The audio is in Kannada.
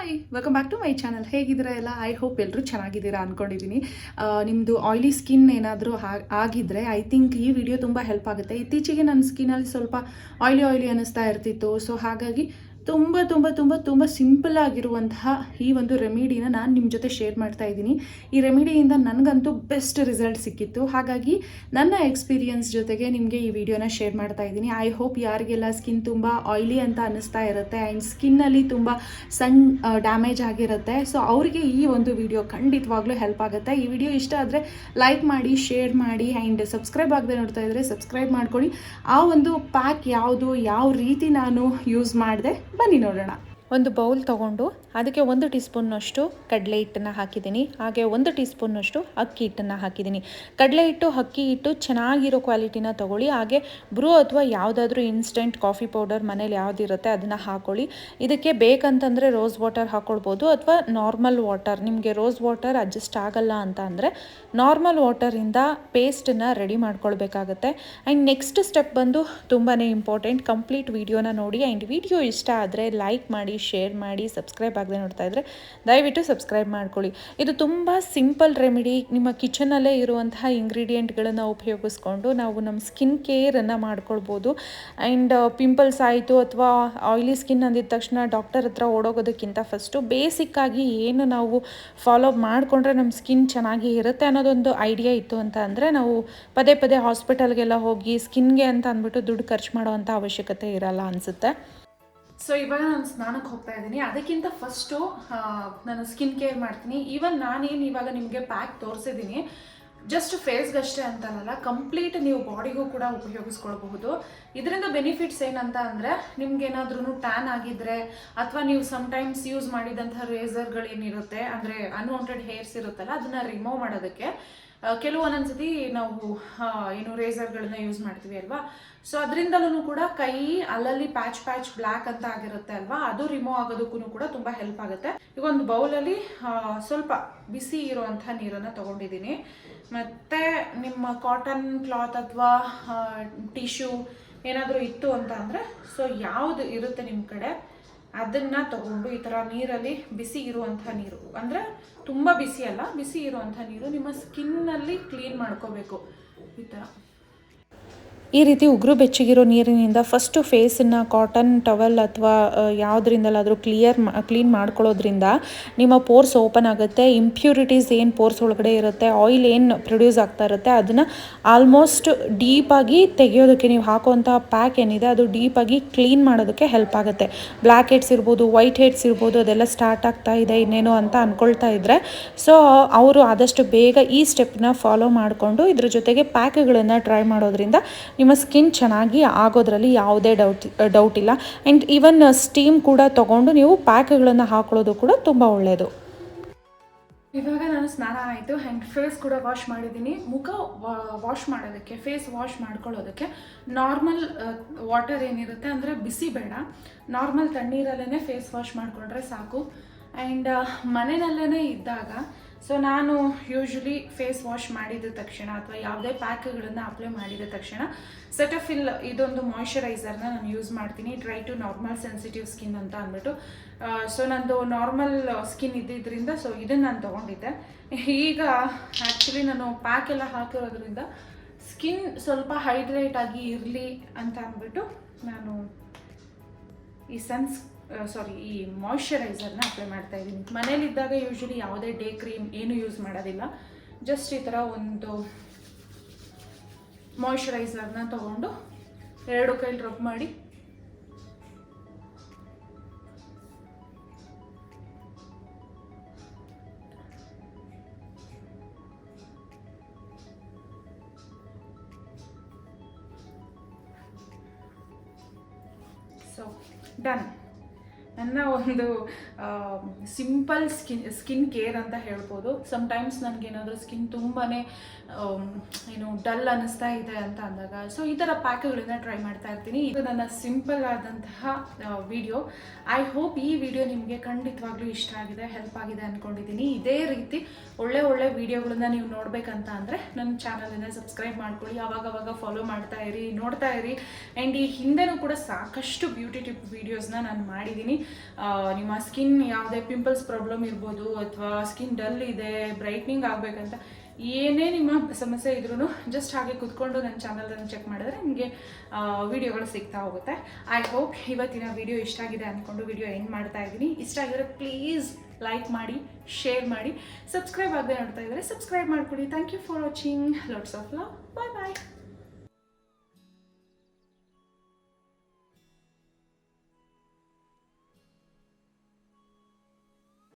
Hi welcome back to my channel ಹೇಗಿದ್ದೀರಾ ಎಲ್ಲ? ಐ ಹೋಪ್ ಎಲ್ಲರೂ ಚೆನ್ನಾಗಿದ್ದೀರಾ ಅಂದ್ಕೊಂಡಿದ್ದೀನಿ ನಿಮ್ಮದು ಆಯ್ಲಿ ಸ್ಕಿನ್ ಏನಾದರೂ ಆಗಿದ್ರೆ ಐ ಥಿಂಕ್ ಈ ವಿಡಿಯೋ ತುಂಬ ಹೆಲ್ಪ್ ಆಗುತ್ತೆ. ಇತ್ತೀಚೆಗೆ ನನ್ನ ಸ್ಕಿನ್ನಲ್ಲಿ ಸ್ವಲ್ಪ ಆಯ್ಲಿ ಆಯ್ಲಿ ಅನ್ನಿಸ್ತಾ ಇರ್ತಿತ್ತು. ಸೊ ಹಾಗಾಗಿ ತುಂಬ ತುಂಬ ತುಂಬ ತುಂಬ ಸಿಂಪಲ್ ಆಗಿರುವಂತಹ ಈ ಒಂದು ರೆಮಿಡಿನ ನಾನು ನಿಮ್ಮ ಜೊತೆ ಶೇರ್ ಮಾಡ್ತಾ ಇದ್ದೀನಿ. ಈ ರೆಮಿಡಿಯಿಂದ ನನಗಂತೂ ಬೆಸ್ಟ್ ರಿಸಲ್ಟ್ ಸಿಕ್ಕಿತ್ತು. ಹಾಗಾಗಿ ನನ್ನ ಎಕ್ಸ್ಪೀರಿಯನ್ಸ್ ಜೊತೆಗೆ ನಿಮಗೆ ಈ ವಿಡಿಯೋನ ಶೇರ್ ಮಾಡ್ತಾ ಇದ್ದೀನಿ. ಐ ಹೋಪ್ ಯಾರಿಗೆಲ್ಲ ಸ್ಕಿನ್ ತುಂಬ ಆಯ್ಲಿ ಅಂತ ಅನ್ನಿಸ್ತಾ ಇರುತ್ತೆ ಆ್ಯಂಡ್ ಸ್ಕಿನ್ನಲ್ಲಿ ತುಂಬ ಸಣ್ಣ ಡ್ಯಾಮೇಜ್ ಆಗಿರುತ್ತೆ. ಸೊ ಅವರಿಗೆ ಈ ಒಂದು ವಿಡಿಯೋ ಖಂಡಿತವಾಗ್ಲೂ ಹೆಲ್ಪ್ ಆಗುತ್ತೆ. ಈ ವಿಡಿಯೋ ಇಷ್ಟ ಆದರೆ ಲೈಕ್ ಮಾಡಿ ಶೇರ್ ಮಾಡಿ ಆ್ಯಂಡ್ ಸಬ್ಸ್ಕ್ರೈಬ್ ಆಗದೆ ನೋಡ್ತಾ ಇದ್ದರೆ ಸಬ್ಸ್ಕ್ರೈಬ್ ಮಾಡ್ಕೊಳ್ಳಿ. ಆ ಒಂದು ಪ್ಯಾಕ್ ಯಾವುದು, ಯಾವ ರೀತಿ ನಾನು ಯೂಸ್ ಮಾಡಿದೆ ಬನ್ನಿ ನೋಡೋಣ. ಒಂದು ಬೌಲ್ ತೊಗೊಂಡು ಅದಕ್ಕೆ ಒಂದು ಟೀ ಸ್ಪೂನ್ನಷ್ಟು ಕಡಲೆ ಹಿಟ್ಟನ್ನು ಹಾಕಿದ್ದೀನಿ. ಹಾಗೆ ಒಂದು ಟೀ ಸ್ಪೂನ್ನಷ್ಟು ಅಕ್ಕಿ ಹಿಟ್ಟನ್ನು ಹಾಕಿದ್ದೀನಿ. ಕಡಲೆ ಹಿಟ್ಟು, ಅಕ್ಕಿ ಹಿಟ್ಟು ಚೆನ್ನಾಗಿರೋ ಕ್ವಾಲಿಟಿನ ತೊಗೊಳ್ಳಿ. ಹಾಗೆ ಬ್ರೂ ಅಥವಾ ಯಾವುದಾದ್ರೂ ಇನ್ಸ್ಟೆಂಟ್ ಕಾಫಿ ಪೌಡರ್ ಮನೇಲಿ ಯಾವುದಿರುತ್ತೆ ಅದನ್ನು ಹಾಕೊಳ್ಳಿ. ಇದಕ್ಕೆ ಬೇಕಂತಂದರೆ ರೋಸ್ ವಾಟರ್ ಹಾಕ್ಕೊಳ್ಬೋದು ಅಥವಾ ನಾರ್ಮಲ್ ವಾಟರ್. ನಿಮಗೆ ರೋಸ್ ವಾಟರ್ ಅಡ್ಜಸ್ಟ್ ಆಗಲ್ಲ ಅಂತ ಅಂದರೆ ನಾರ್ಮಲ್ ವಾಟರಿಂದ ಪೇಸ್ಟನ್ನು ರೆಡಿ ಮಾಡ್ಕೊಳ್ಬೇಕಾಗತ್ತೆ. ಆ್ಯಂಡ್ ನೆಕ್ಸ್ಟ್ ಸ್ಟೆಪ್ ಬಂದು ತುಂಬಾ ಇಂಪಾರ್ಟೆಂಟ್. ಕಂಪ್ಲೀಟ್ ವಿಡಿಯೋನ ನೋಡಿ. ಆ್ಯಂಡ್ ವಿಡಿಯೋ ಇಷ್ಟ ಆದರೆ ಲೈಕ್ ಮಾಡಿ ಶೇರ್ ಮಾಡಿ ಸಬ್ಸ್ಕ್ರೈಬ್ ಆಗದೆ ನೋಡ್ತಾ ಇದ್ದರೆ ದಯವಿಟ್ಟು ಸಬ್ಸ್ಕ್ರೈಬ್ ಮಾಡ್ಕೊಳ್ಳಿ. ಇದು ತುಂಬ ಸಿಂಪಲ್ ರೆಮಿಡಿ ನಿಮ್ಮ ಕಿಚನಲ್ಲೇ ಇರುವಂತಹ ಇಂಗ್ರೀಡಿಯೆಂಟ್ಗಳನ್ನು ಉಪಯೋಗಿಸ್ಕೊಂಡು ನಾವು ನಮ್ಮ ಸ್ಕಿನ್ ಕೇರನ್ನು ಮಾಡ್ಕೊಳ್ಬೋದು. ಆ್ಯಂಡ್ ಪಿಂಪಲ್ಸ್ ಆಯಿತು ಅಥವಾ ಆಯಿಲಿ ಸ್ಕಿನ್ ಅಂದಿದ ತಕ್ಷಣ ಡಾಕ್ಟರ್ ಹತ್ರ ಓಡೋಗೋದಕ್ಕಿಂತ ಫಸ್ಟು ಬೇಸಿಕ್ಕಾಗಿ ಏನು ನಾವು ಫಾಲೋ ಮಾಡಿಕೊಂಡ್ರೆ ನಮ್ಮ ಸ್ಕಿನ್ ಚೆನ್ನಾಗಿ ಇರುತ್ತೆ ಅನ್ನೋದೊಂದು ಐಡಿಯಾ ಇತ್ತು ಅಂತ ಅಂದರೆ ನಾವು ಪದೇ ಪದೇ ಹಾಸ್ಪಿಟಲ್ಗೆಲ್ಲ ಹೋಗಿ ಸ್ಕಿನ್ಗೆ ಅಂತ ಅಂದ್ಬಿಟ್ಟು ದುಡ್ಡು ಖರ್ಚು ಮಾಡೋವಂಥ ಅವಶ್ಯಕತೆ ಇರಲ್ಲ ಅನಿಸುತ್ತೆ. ಸೊ ಇವಾಗ ನಾನು ಸ್ನಾನಕ್ಕೆ ಹೋಗ್ತಾ ಇದ್ದೀನಿ. ಅದಕ್ಕಿಂತ ಫಸ್ಟು ನಾನು ಸ್ಕಿನ್ ಕೇರ್ ಮಾಡ್ತೀನಿ. ಈವನ್ ನಾನೇನು ಇವಾಗ ನಿಮಗೆ ಪ್ಯಾಕ್ ತೋರಿಸಿದ್ದೀನಿ ಜಸ್ಟ್ ಫೇಸ್ಗಷ್ಟೇ ಅಂತಲ್ಲ ಕಂಪ್ಲೀಟ್ ನೀವು ಬಾಡಿಗೂ ಕೂಡ ಉಪಯೋಗಿಸ್ಕೊಳ್ಬಹುದು. ಇದರಿಂದ ಬೆನಿಫಿಟ್ಸ್ ಏನಂತ ಅಂದರೆ ನಿಮ್ಗೆ ಏನಾದ್ರೂ ಟ್ಯಾನ್ ಆಗಿದ್ರೆ, ಅಥವಾ ನೀವು ಸಮಟೈಮ್ಸ್ ಯೂಸ್ ಮಾಡಿದಂಥ ರೇಸರ್ಗಳೇನಿರುತ್ತೆ ಅಂದರೆ ಅನ್ವಾಂಟೆಡ್ ಹೇರ್ಸ್ ಇರುತ್ತಲ್ಲ, ಅದನ್ನ ರಿಮೂವ್ ಮಾಡೋದಕ್ಕೆ ಕೆಲವು ಒಂದೊಂದ್ಸತಿ ನಾವು ಏನು ರೇಸರ್ಗಳನ್ನ ಯೂಸ್ ಮಾಡ್ತೀವಿ ಅಲ್ವಾ? ಸೊ ಅದರಿಂದಲೂ ಕೂಡ ಕೈ ಅಲ್ಲಲ್ಲಿ ಪ್ಯಾಚ್ ಪ್ಯಾಚ್ ಬ್ಲ್ಯಾಕ್ ಅಂತ ಆಗಿರುತ್ತೆ ಅಲ್ವಾ? ಅದು ರಿಮೂವ್ ಆಗೋದಕ್ಕೂ ಕೂಡ ತುಂಬ ಹೆಲ್ಪ್ ಆಗುತ್ತೆ. ಈಗ ಒಂದು ಬೌಲಲ್ಲಿ ಸ್ವಲ್ಪ ಬಿಸಿ ಇರುವಂಥ ನೀರನ್ನು ತಗೊಂಡಿದ್ದೀನಿ. ಮತ್ತೆ ನಿಮ್ಮ ಕಾಟನ್ ಕ್ಲಾತ್ ಅಥವಾ ಟಿಶ್ಯೂ ಏನಾದರೂ ಇತ್ತು ಅಂತ ಅಂದರೆ ಸೊ ಯಾವುದು ಇರುತ್ತೆ ನಿಮ್ಮ ಕಡೆ? ಅದನ್ನ ತಗೊಂಡು ಈ ಥರ ನೀರಲ್ಲಿ ಬಿಸಿ ಇರುವಂಥ ನೀರು. ಅಂದರೆ ತುಂಬ ಬಿಸಿ ಅಲ್ಲ, ಬಿಸಿ ಇರುವಂಥ ನೀರು ನಿಮ್ಮ ಸ್ಕಿನ್ನಲ್ಲಿ ಕ್ಲೀನ್ ಮಾಡ್ಕೋಬೇಕು. ಈ ಥರ ಈ ರೀತಿ ಉಗುರು ಬೆಚ್ಚಗಿರೋ ನೀರಿನಿಂದ ಫಸ್ಟು ಫೇಸನ್ನು ಕಾಟನ್ ಟವೆಲ್ ಅಥವಾ ಯಾವುದರಿಂದಲಾದರೂ ಕ್ಲಿಯರ್ ಕ್ಲೀನ್ ಮಾಡ್ಕೊಳ್ಳೋದ್ರಿಂದ ನಿಮ್ಮ ಪೋರ್ಸ್ ಓಪನ್ ಆಗುತ್ತೆ. ಇಂಪ್ಯೂರಿಟೀಸ್ ಏನು ಪೋರ್ಸ್ ಒಳಗಡೆ ಇರುತ್ತೆ ಆಯಿಲ್ ಏನು ಪ್ರೊಡ್ಯೂಸ್ ಆಗ್ತಾ ಇರುತ್ತೆ, ಅದನ್ನು ಆಲ್ಮೋಸ್ಟ್ ಡೀಪಾಗಿ ತೆಗೆಯೋದಕ್ಕೆ ನೀವು ಹಾಕುವಂಥ ಪ್ಯಾಕ್ ಏನಿದೆ, ಅದು ಡೀಪಾಗಿ ಕ್ಲೀನ್ ಮಾಡೋದಕ್ಕೆ ಹೆಲ್ಪ್ ಆಗುತ್ತೆ. ಬ್ಲ್ಯಾಕ್ ಹೆಡ್ಸ್ ಇರ್ಬೋದು ವೈಟ್ ಹೆಡ್ಸ್ ಇರ್ಬೋದು, ಅದೆಲ್ಲ ಸ್ಟಾರ್ಟ್ ಆಗ್ತಾ ಇದೆ ಇನ್ನೇನು ಅಂತ ಅಂದ್ಕೊಳ್ತಾ ಇದ್ದರೆ ಸೊ ಅವರು ಆದಷ್ಟು ಬೇಗ ಈ ಸ್ಟೆಪ್ನ ಫಾಲೋ ಮಾಡಿಕೊಂಡು ಇದ್ರ ಜೊತೆಗೆ ಪ್ಯಾಕ್ಗಳನ್ನು ಟ್ರೈ ಮಾಡೋದ್ರಿಂದ ನಿಮ್ಮ ಸ್ಕಿನ್ ಚೆನ್ನಾಗಿ ಆಗೋದ್ರಲ್ಲಿ ಯಾವುದೇ ಡೌಟ್ ಡೌಟ್ ಇಲ್ಲ. ಆ್ಯಂಡ್ ಈವನ್ ಸ್ಟೀಮ್ ಕೂಡ ತೊಗೊಂಡು ನೀವು ಪ್ಯಾಕ್ಗಳನ್ನು ಹಾಕೊಳ್ಳೋದು ಕೂಡ ತುಂಬ ಒಳ್ಳೆಯದು ಇವಾಗ ನಾನು ಸ್ನಾನ ಆಯಿತು. ಆ್ಯಂಡ್ ಫೇಸ್ ಕೂಡ ವಾಶ್ ಮಾಡಿದ್ದೀನಿ. ಮುಖ ವಾಶ್ ಮಾಡೋದಕ್ಕೆ ಫೇಸ್ ವಾಶ್ ಮಾಡ್ಕೊಳ್ಳೋದಕ್ಕೆ ನಾರ್ಮಲ್ ವಾಟರ್ ಏನಿರುತ್ತೆ ಅಂದರೆ ಬಿಸಿ ಬೇಡ. ನಾರ್ಮಲ್ ತಣ್ಣೀರಲ್ಲೇ ಫೇಸ್ ವಾಶ್ ಮಾಡಿಕೊಂಡ್ರೆ ಸಾಕು. ಆ್ಯಂಡ್ ಮನೆಯಲ್ಲೇ ಇದ್ದಾಗ ಸೊ ನಾನು ಯೂಶ್ವಲಿ ಫೇಸ್ ವಾಶ್ ಮಾಡಿದ ತಕ್ಷಣ ಅಥವಾ ಯಾವುದೇ ಪ್ಯಾಕ್ಗಳನ್ನು ಅಪ್ಲೈ ಮಾಡಿದ ತಕ್ಷಣ ಸೆಟಫಿಲ್ ಇದೊಂದು ಮಾಯಿಶ್ಚರೈಸರ್ನ ನಾನು ಯೂಸ್ ಮಾಡ್ತೀನಿ. Try to normal sensitive skin ಅಂತ ಅಂದ್ಬಿಟ್ಟು. ಸೊ ನಂದು ನಾರ್ಮಲ್ ಸ್ಕಿನ್ ಇದ್ದಿದ್ದರಿಂದ ಸೊ ಇದನ್ನು ನಾನು ತೊಗೊಂಡಿದ್ದೆ. ಈಗ ಆ್ಯಕ್ಚುಲಿ ನಾನು ಪ್ಯಾಕ್ ಎಲ್ಲ ಹಾಕಿರೋದ್ರಿಂದ ಸ್ಕಿನ್ ಸ್ವಲ್ಪ ಹೈಡ್ರೇಟ್ ಆಗಿ ಇರಲಿ ಅಂತ ಅಂದ್ಬಿಟ್ಟು ನಾನು ಈ ಸನ್ಸ್ ಸಾರಿ ಈ ಮಾಯ್ಶ್ಚರೈಸರ್ನ ಅಪ್ಲೈ ಮಾಡ್ತಾ ಇದ್ದೀನಿ. ಮನೇಲಿದ್ದಾಗ ಯೂಶ್ವಲಿ ಯಾವುದೇ ಡೇ ಕ್ರೀಮ್ ಏನು ಯೂಸ್ ಮಾಡೋದಿಲ್ಲ. ಜಸ್ಟ್ ಈ ಥರ ಒಂದು ಮಾಯ್ಶ್ಚರೈಸರ್ನ ತಗೊಂಡು ಎರಡು ಕೈಲಿ ರಬ್ ಮಾಡಿ. ಸೊ ಡನ್ ನನ್ನ ಒಂದು ಸಿಂಪಲ್ ಸ್ಕಿನ್ ಸ್ಕಿನ್ ಕೇರ್ ಅಂತ ಹೇಳ್ಬೋದು. ಸಮ್ಟೈಮ್ಸ್ ನನಗೇನಾದರೂ ಸ್ಕಿನ್ ತುಂಬಾ ಏನು ಡಲ್ ಅನ್ನಿಸ್ತಾ ಇದೆ ಅಂತ ಅಂದಾಗ ಸೊ ಈ ಥರ ಪ್ಯಾಕ್ಗಳನ್ನ ಟ್ರೈ ಮಾಡ್ತಾ ಇರ್ತೀನಿ. ಇದು ನನ್ನ ಸಿಂಪಲ್ ಆದಂತಹ ವಿಡಿಯೋ ಐ ಹೋಪ್ ಈ ವಿಡಿಯೋ ನಿಮಗೆ ಖಂಡಿತವಾಗ್ಲೂ ಇಷ್ಟ ಆಗಿದೆ ಹೆಲ್ಪ್ ಆಗಿದೆ ಅಂದ್ಕೊಂಡಿದ್ದೀನಿ ಇದೇ ರೀತಿ ಒಳ್ಳೆ ಒಳ್ಳೆ ವಿಡಿಯೋಗಳನ್ನ ನೀವು ನೋಡಬೇಕಂತ ಅಂದರೆ ನನ್ನ ಚಾನಲನ್ನು ಸಬ್ಸ್ಕ್ರೈಬ್ ಮಾಡ್ಕೊಳ್ಳಿ. ಅವಾಗ ಅವಾಗ ಫಾಲೋ ಮಾಡ್ತಾ ಇರಿ, ನೋಡ್ತಾ ಇರಿ. ಆ್ಯಂಡ್ ಈ ಹಿಂದೆನೂ ಕೂಡ ಸಾಕಷ್ಟು ಬ್ಯೂಟಿ ಟಿಪ್ ವೀಡಿಯೋಸ್ನ ನಾನು ಮಾಡಿದ್ದೀನಿ. ನಿಮ್ಮ ಸ್ಕಿನ್ ಯಾವುದೇ ಪಿಂಪಲ್ಸ್ ಪ್ರಾಬ್ಲಮ್ ಇರ್ಬೋದು ಅಥವಾ ಸ್ಕಿನ್ ಡಲ್ ಇದೆ ಬ್ರೈಟ್ನಿಂಗ್ ಆಗಬೇಕಂತ ಏನೇ ನಿಮ್ಮ ಸಮಸ್ಯೆ ಇದ್ರೂ ಜಸ್ಟ್ ಹಾಗೆ ಕುತ್ಕೊಂಡು ನನ್ನ ಚಾನಲನ್ನು ಚೆಕ್ ಮಾಡಿದ್ರೆ ನಿಮಗೆ ವಿಡಿಯೋಗಳು ಸಿಗ್ತಾ ಹೋಗುತ್ತೆ. ಐ ಹೋಪ್ ಇವತ್ತಿನ ವಿಡಿಯೋ ಇಷ್ಟ ಆಗಿದೆ ಅಂದ್ಕೊಂಡು ವಿಡಿಯೋ ಎಂಡ್ ಮಾಡ್ತಾ ಇದ್ದೀನಿ. ಇಷ್ಟ ಆಗಿದ್ರೆ ಪ್ಲೀಸ್ ಲೈಕ್ ಮಾಡಿ ಶೇರ್ ಮಾಡಿ ಸಬ್ಸ್ಕ್ರೈಬ್ ಆಗದೆ ನೋಡ್ತಾ ಇದ್ದಾರೆ ಸಬ್ಸ್ಕ್ರೈಬ್ ಮಾಡ್ಕೊಳ್ಳಿ. Thank you for watching lots of love bye bye